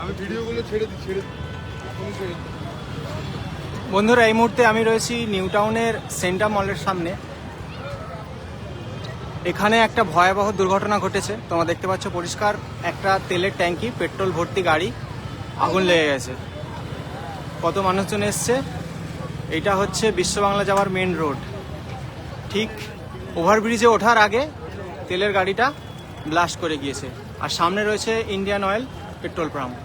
আমি ভিডিওগুলো ছেড়ে বন্ধুরা, এই মুহূর্তে আমি রয়েছি নিউ টাউনের সেন্টার মলের সামনে। এখানে একটা ভয়াবহ দুর্ঘটনা ঘটেছে। তোমরা দেখতে পাচ্ছ পরিষ্কার, একটা তেলের ট্যাঙ্কি, পেট্রোল ভর্তি গাড়ি আগুন লেগে গেছে। কত মানুষজন এসছে? এটা হচ্ছে বিশ্ব বাংলা যাওয়ার মেন রোড। ঠিক ওভারব্রিজে ওঠার আগে তেলের গাড়িটা ব্লাস্ট করে গিয়েছে। আর সামনে রয়েছে ইন্ডিয়ান অয়েল পেট্রোল পাম্প।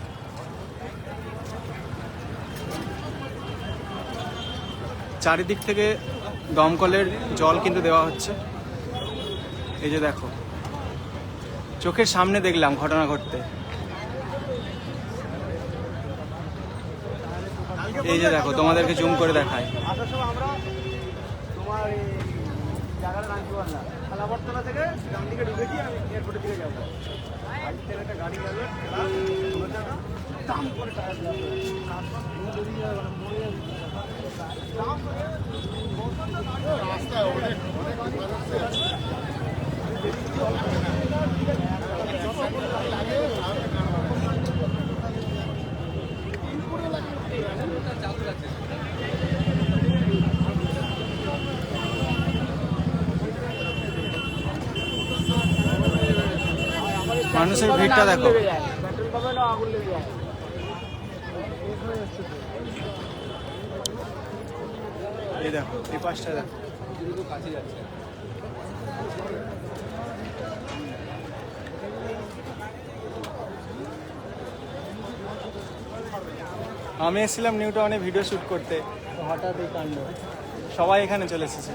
চারিদিক থেকে দমকলের জল কিন্তু দেওয়া হচ্ছে। এই যে দেখো। চোখের সামনে দেখলাম ঘটনা ঘটতে। এই যে দেখো, তোমাদেরকে জুম করে দেখায় মানুষের ভিড়টা দেখো। এই দেখো এই পাশটা দেখো। আমি এসেছিলাম নিউ টাউনে ভিডিও শ্যুট করতে। হঠাৎ এই কাণ্ড। সবাই এখানে চলে এসেছে।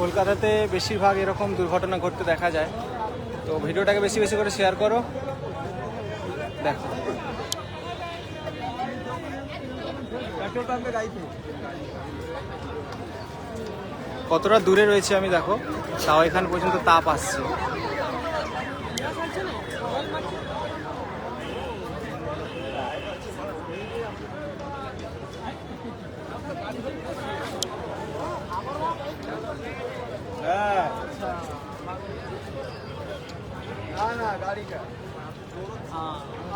কলকাতাতে বেশিরভাগ এরকম দুর্ঘটনা ঘটতে দেখা যায়। তো ভিডিওটাকে বেশি বেশি করে শেয়ার করো। দেখো। কতটা দূরে রয়েছে আমি দেখো। তাও এখান পর্যন্ত তাপ আসছে হ্যাঁ না না গাড়িটা আরে আসিয়ান লাগবে হ্যাঁ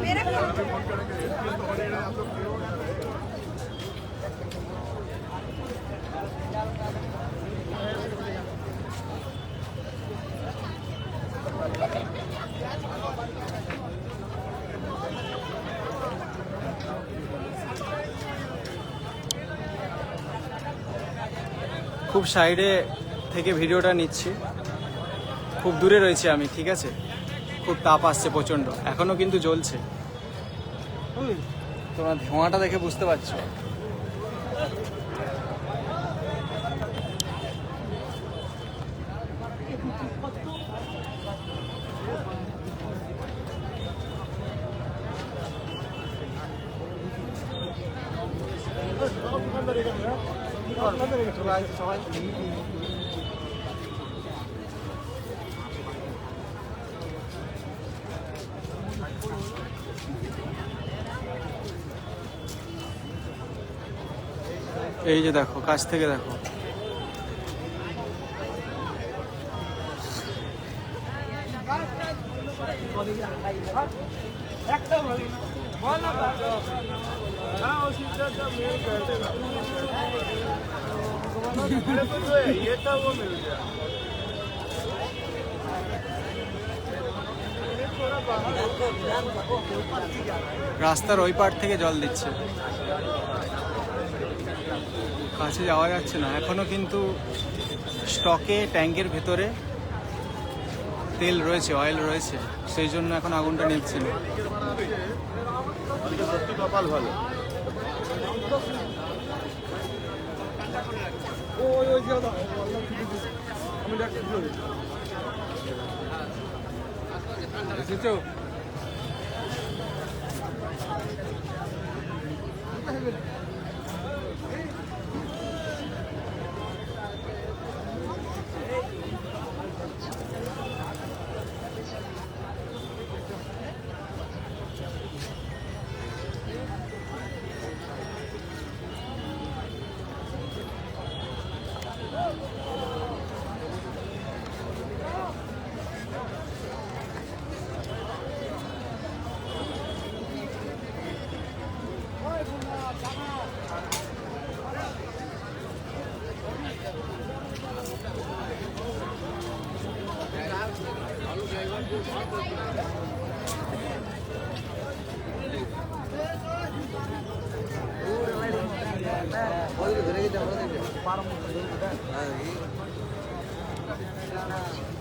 मेरे খুব সাইডে থেকে ভিডিওটা নিচ্ছি। খুব দূরে রয়েছে আমি, ঠিক আছে? খুব তাপ আসছে প্রচণ্ড এখনও কিন্তু জ্বলছে। তোমরা ধোঁয়াটা দেখে বুঝতে পারছ। সবাই সবাই এই যে দেখো কাছ থেকে দেখো। ये था वो मिल गया রাস্তার ওই পার থেকে জল দিচ্ছে কাছে যাওয়া যাচ্ছে না এখনো কিন্তু স্টকে ট্যাঙ্কের ভেতরে তেল রয়েছে অয়েল রয়েছে সেই জন্য এখন আগুনটা নিচ্ছে না। ভালো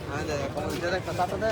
Ada, kalau tidak kata-kata.